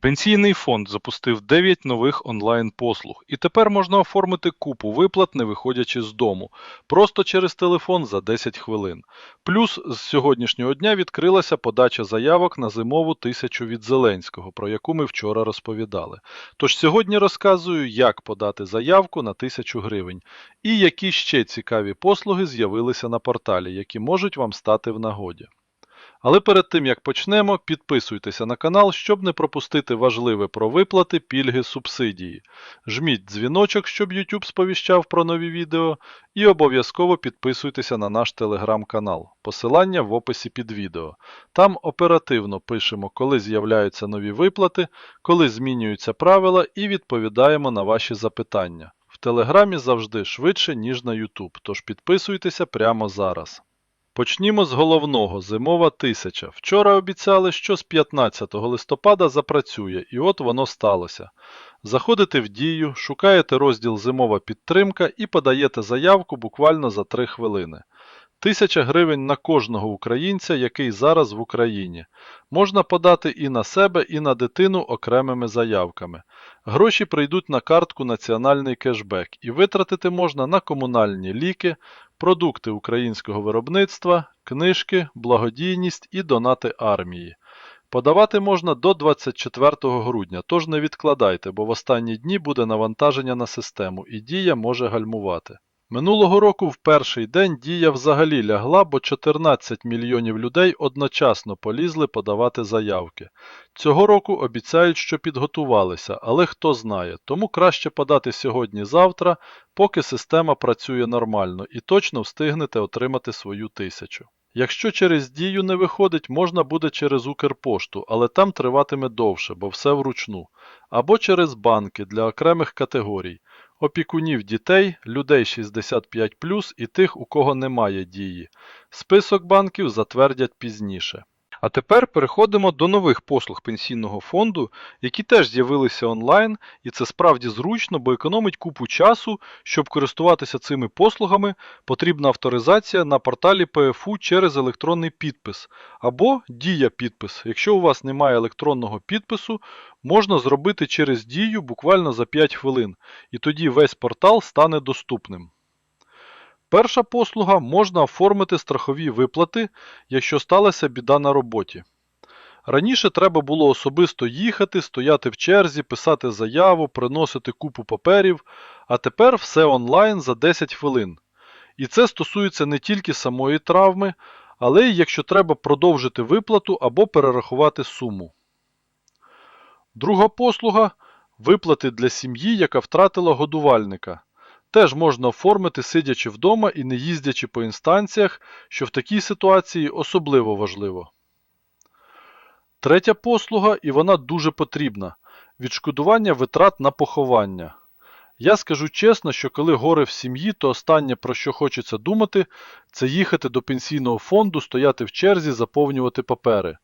Пенсійний фонд запустив 9 нових онлайн-послуг, і тепер можна оформити купу виплат, не виходячи з дому, просто через телефон за 10 хвилин. Плюс з сьогоднішнього дня відкрилася подача заявок на зимову тисячу від Зеленського, про яку ми вчора розповідали. Тож сьогодні розказую, як подати заявку на 1000 гривень і які ще цікаві послуги з'явилися на порталі, які можуть вам стати в нагоді. Але перед тим як почнемо, підписуйтеся на канал, щоб не пропустити важливе про виплати, пільги, субсидії. Жміть дзвіночок, щоб YouTube сповіщав про нові відео, і обов'язково підписуйтеся на наш телеграм-канал. Посилання в описі під відео. Там оперативно пишемо, коли з'являються нові виплати, коли змінюються правила і відповідаємо на ваші запитання. В телеграмі завжди швидше, ніж на YouTube, тож підписуйтеся прямо зараз. Почнімо з головного зимова тисяча. Вчора обіцяли, що з 15 листопада запрацює, і от воно сталося. Заходите в дію, шукаєте розділ Зимова підтримка і подаєте заявку буквально за 3 хвилини. Тисяча гривень на кожного українця, який зараз в Україні. Можна подати і на себе, і на дитину окремими заявками. Гроші прийдуть на картку Національний кешбек і витратити можна на комунальні ліки, продукти українського виробництва, книжки, благодійність і донати армії. Подавати можна до 24 грудня, тож не відкладайте, бо в останні дні буде навантаження на систему і дія може гальмувати. Минулого року в перший день дія взагалі лягла, бо 14 мільйонів людей одночасно полізли подавати заявки. Цього року обіцяють, що підготувалися, але хто знає, тому краще подати сьогодні-завтра, поки система працює нормально і точно встигнете отримати свою тисячу. Якщо через дію не виходить, можна буде через Укрпошту, але там триватиме довше, бо все вручну, або через банки для окремих категорій опікунів дітей, людей 65 і тих, у кого немає дії. Список банків затвердять пізніше. А тепер переходимо до нових послуг пенсійного фонду, які теж з'явилися онлайн, і це справді зручно, бо економить купу часу. Щоб користуватися цими послугами, потрібна авторизація на порталі ПФУ через електронний підпис або дія підпис. Якщо у вас немає електронного підпису, можна зробити через дію буквально за 5 хвилин, і тоді весь портал стане доступним. Перша послуга можна оформити страхові виплати, якщо сталася біда на роботі. Раніше треба було особисто їхати, стояти в черзі, писати заяву, приносити купу паперів, а тепер все онлайн за 10 хвилин. І це стосується не тільки самої травми, але й якщо треба продовжити виплату або перерахувати суму. Друга послуга виплати для сім'ї, яка втратила годувальника. Теж можна оформити, сидячи вдома і не їздячи по інстанціях, що в такій ситуації особливо важливо. Третя послуга, і вона дуже потрібна відшкодування витрат на поховання. Я скажу чесно, що коли горе в сім'ї, то останнє, про що хочеться думати, це їхати до пенсійного фонду, стояти в черзі, заповнювати папери.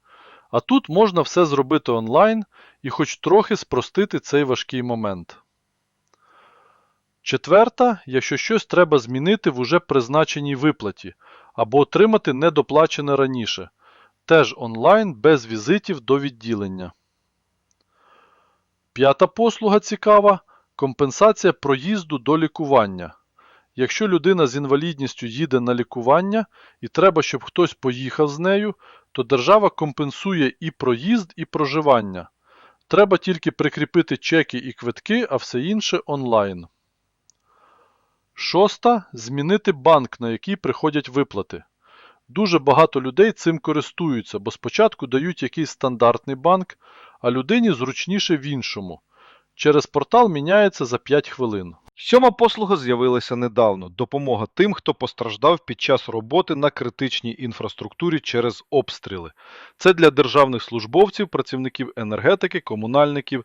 А тут можна все зробити онлайн і хоч трохи спростити цей важкий момент. Четверта, якщо щось треба змінити в уже призначеній виплаті або отримати недоплачене раніше. Теж онлайн без візитів до відділення. П'ята послуга цікава компенсація проїзду до лікування. Якщо людина з інвалідністю їде на лікування і треба, щоб хтось поїхав з нею, то держава компенсує і проїзд, і проживання. Треба тільки прикріпити чеки і квитки, а все інше онлайн. Шоста змінити банк, на який приходять виплати. Дуже багато людей цим користуються, бо спочатку дають якийсь стандартний банк, а людині зручніше в іншому. Через портал міняється за 5 хвилин. Сьома послуга з'явилася недавно допомога тим, хто постраждав під час роботи на критичній інфраструктурі через обстріли. Це для державних службовців, працівників енергетики, комунальників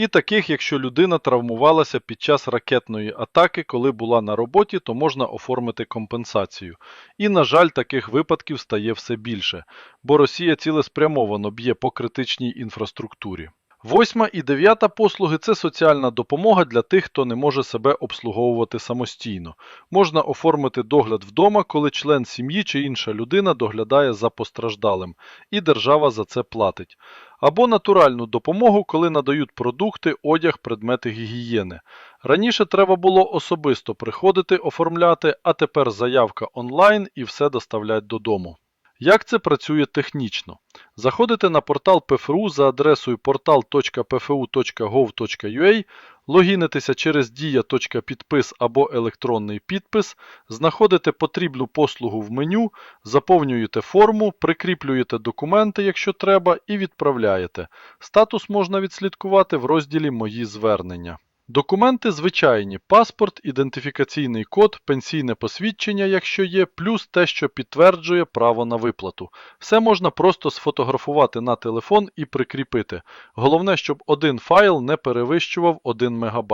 і таких, якщо людина травмувалася під час ракетної атаки, коли була на роботі, то можна оформити компенсацію. І, на жаль, таких випадків стає все більше, бо Росія цілеспрямовано б'є по критичній інфраструктурі. Восьма і дев'ята послуги це соціальна допомога для тих, хто не може себе обслуговувати самостійно. Можна оформити догляд вдома, коли член сім'ї чи інша людина доглядає за постраждалим, і держава за це платить. Або натуральну допомогу, коли надають продукти, одяг, предмети гігієни. Раніше треба було особисто приходити оформляти, а тепер заявка онлайн і все доставлять додому. Як це працює технічно? Заходите на портал ПФУ за адресою portal.pfu.gov.ua, логінитеся через дія.підпис або електронний підпис, знаходите потрібну послугу в меню, заповнюєте форму, прикріплюєте документи, якщо треба, і відправляєте. Статус можна відслідкувати в розділі Мої звернення. Документи звичайні: паспорт, ідентифікаційний код, пенсійне посвідчення, якщо є, плюс те, що підтверджує право на виплату. Все можна просто сфотографувати на телефон і прикріпити. Головне, щоб один файл не перевищував 1 МБ.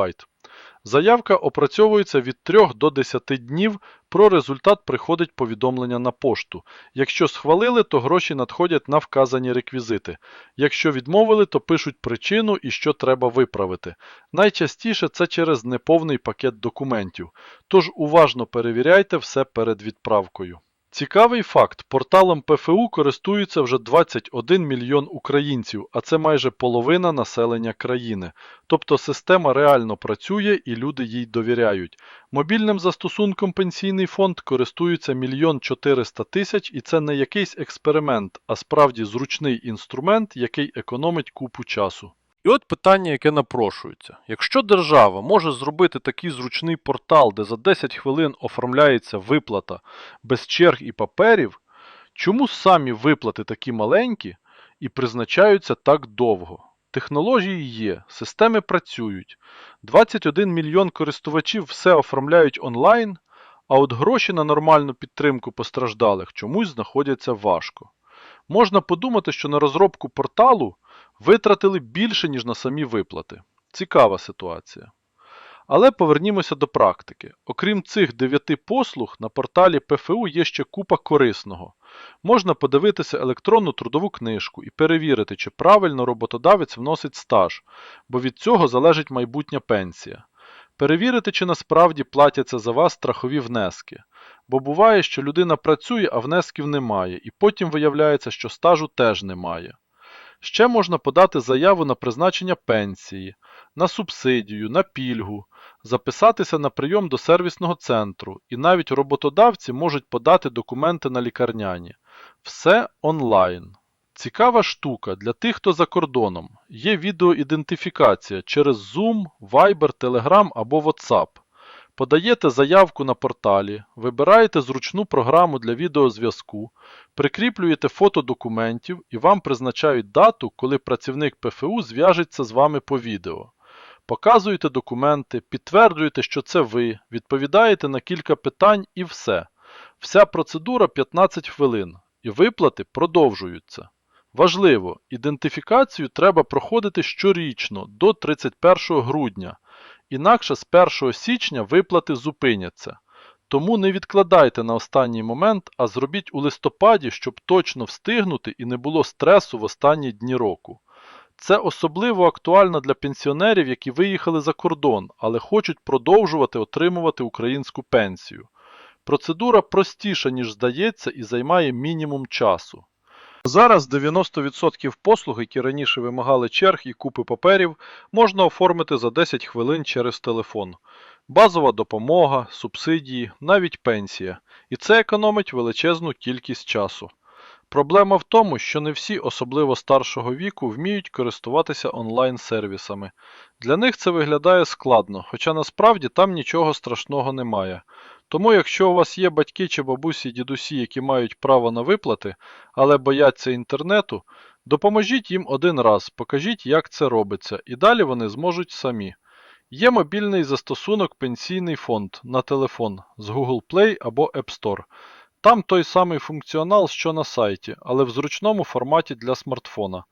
Заявка опрацьовується від 3 до 10 днів. Про результат приходить повідомлення на пошту. Якщо схвалили, то гроші надходять на вказані реквізити. Якщо відмовили, то пишуть причину і що треба виправити. Найчастіше це через неповний пакет документів. Тож уважно перевіряйте все перед відправкою. Цікавий факт: порталом ПФУ користуються вже 21 мільйон українців, а це майже половина населення країни. Тобто система реально працює і люди їй довіряють. Мобільним застосунком пенсійний фонд користується мільйон 400 тисяч, і це не якийсь експеримент, а справді зручний інструмент, який економить купу часу. І от питання, яке напрошується. Якщо держава може зробити такий зручний портал, де за 10 хвилин оформляється виплата без черг і паперів, чому самі виплати такі маленькі і призначаються так довго? Технології є, системи працюють. 21 мільйон користувачів все оформляють онлайн, а от гроші на нормальну підтримку постраждалих чомусь знаходяться важко. Можна подумати, що на розробку порталу витратили більше, ніж на самі виплати. Цікава ситуація. Але повернімося до практики. Окрім цих дев'яти послуг, на порталі ПФУ є ще купа корисного. Можна подивитися електронну трудову книжку і перевірити, чи правильно роботодавець вносить стаж, бо від цього залежить майбутня пенсія. Перевірити, чи насправді платяться за вас страхові внески. Бо буває, що людина працює, а внесків немає, і потім виявляється, що стажу теж немає. Ще можна подати заяву на призначення пенсії, на субсидію, на пільгу, записатися на прийом до сервісного центру, і навіть роботодавці можуть подати документи на лікарняні. Все онлайн. Цікава штука для тих, хто за кордоном. Є відеоідентифікація через Zoom, Viber, Telegram або WhatsApp. Подаєте заявку на порталі, вибираєте зручну програму для відеозв'язку, прикріплюєте фото документів і вам призначають дату, коли працівник ПФУ зв'яжеться з вами по відео. Показуєте документи, підтверджуєте, що це ви, відповідаєте на кілька питань і все. Вся процедура 15 хвилин, і виплати продовжуються. Важливо, ідентифікацію треба проходити щорічно до 31 грудня. Інакше з 1 січня виплати зупиняться. Тому не відкладайте на останній момент, а зробіть у листопаді, щоб точно встигнути і не було стресу в останні дні року. Це особливо актуально для пенсіонерів, які виїхали за кордон, але хочуть продовжувати отримувати українську пенсію. Процедура простіша, ніж здається, і займає мінімум часу. Зараз 90% послуг, які раніше вимагали черг і купи паперів, можна оформити за 10 хвилин через телефон. Базова допомога, субсидії, навіть пенсія. І це економить величезну кількість часу. Проблема в тому, що не всі, особливо старшого віку, вміють користуватися онлайн-сервісами. Для них це виглядає складно, хоча насправді там нічого страшного немає. Тому, якщо у вас є батьки чи бабусі дідусі, які мають право на виплати, але бояться інтернету, допоможіть їм один раз, покажіть, як це робиться, і далі вони зможуть самі. Є мобільний застосунок Пенсійний фонд на телефон з Google Play або App Store. Там той самий функціонал, що на сайті, але в зручному форматі для смартфона.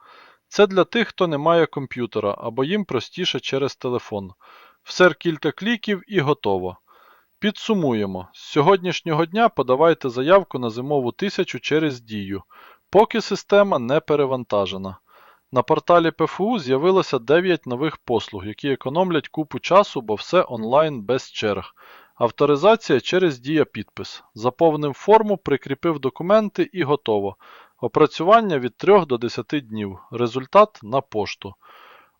Це для тих, хто не має комп'ютера або їм простіше через телефон. Все кілька кліків і готово. Підсумуємо. З сьогоднішнього дня подавайте заявку на зимову тисячу через дію, поки система не перевантажена. На порталі ПФУ з'явилося 9 нових послуг, які економлять купу часу, бо все онлайн без черг. Авторизація через дія-підпис. Заповнив форму, прикріпив документи і готово. Опрацювання від 3 до 10 днів. Результат на пошту.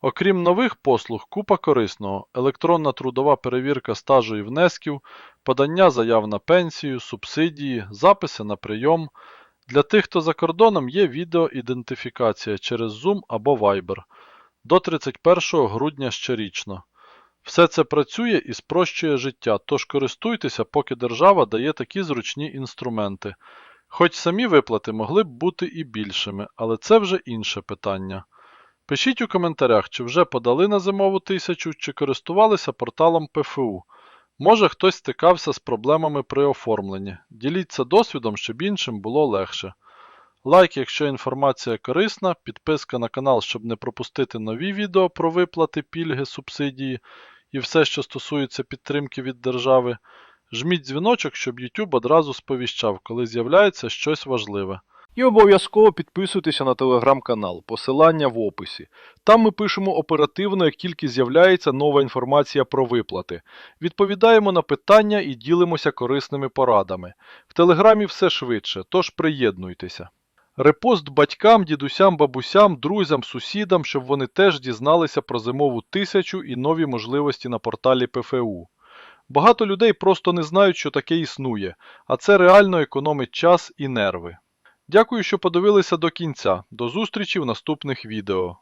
Окрім нових послуг, купа корисного: електронна трудова перевірка стажу і внесків, подання заяв на пенсію, субсидії, записи на прийом. Для тих, хто за кордоном, є відеоідентифікація через Zoom або Viber до 31 грудня щорічно. Все це працює і спрощує життя, тож користуйтеся, поки держава дає такі зручні інструменти. Хоч самі виплати могли б бути і більшими, але це вже інше питання. Пишіть у коментарях, чи вже подали на зимову тисячу, чи користувалися порталом ПФУ. Може хтось стикався з проблемами при оформленні. Діліться досвідом, щоб іншим було легше. Лайк, якщо інформація корисна, підписка на канал, щоб не пропустити нові відео про виплати, пільги, субсидії і все, що стосується підтримки від держави. Жміть дзвіночок, щоб YouTube одразу сповіщав, коли з'являється щось важливе. І обов'язково підписуйтеся на телеграм-канал, посилання в описі. Там ми пишемо оперативно, як тільки з'являється нова інформація про виплати. Відповідаємо на питання і ділимося корисними порадами. В телеграмі все швидше, тож приєднуйтеся. Репост батькам, дідусям, бабусям, друзям, сусідам, щоб вони теж дізналися про зимову тисячу і нові можливості на порталі ПФУ. Багато людей просто не знають, що таке існує, а це реально економить час і нерви. Дякую, що подивилися до кінця. До зустрічі в наступних відео.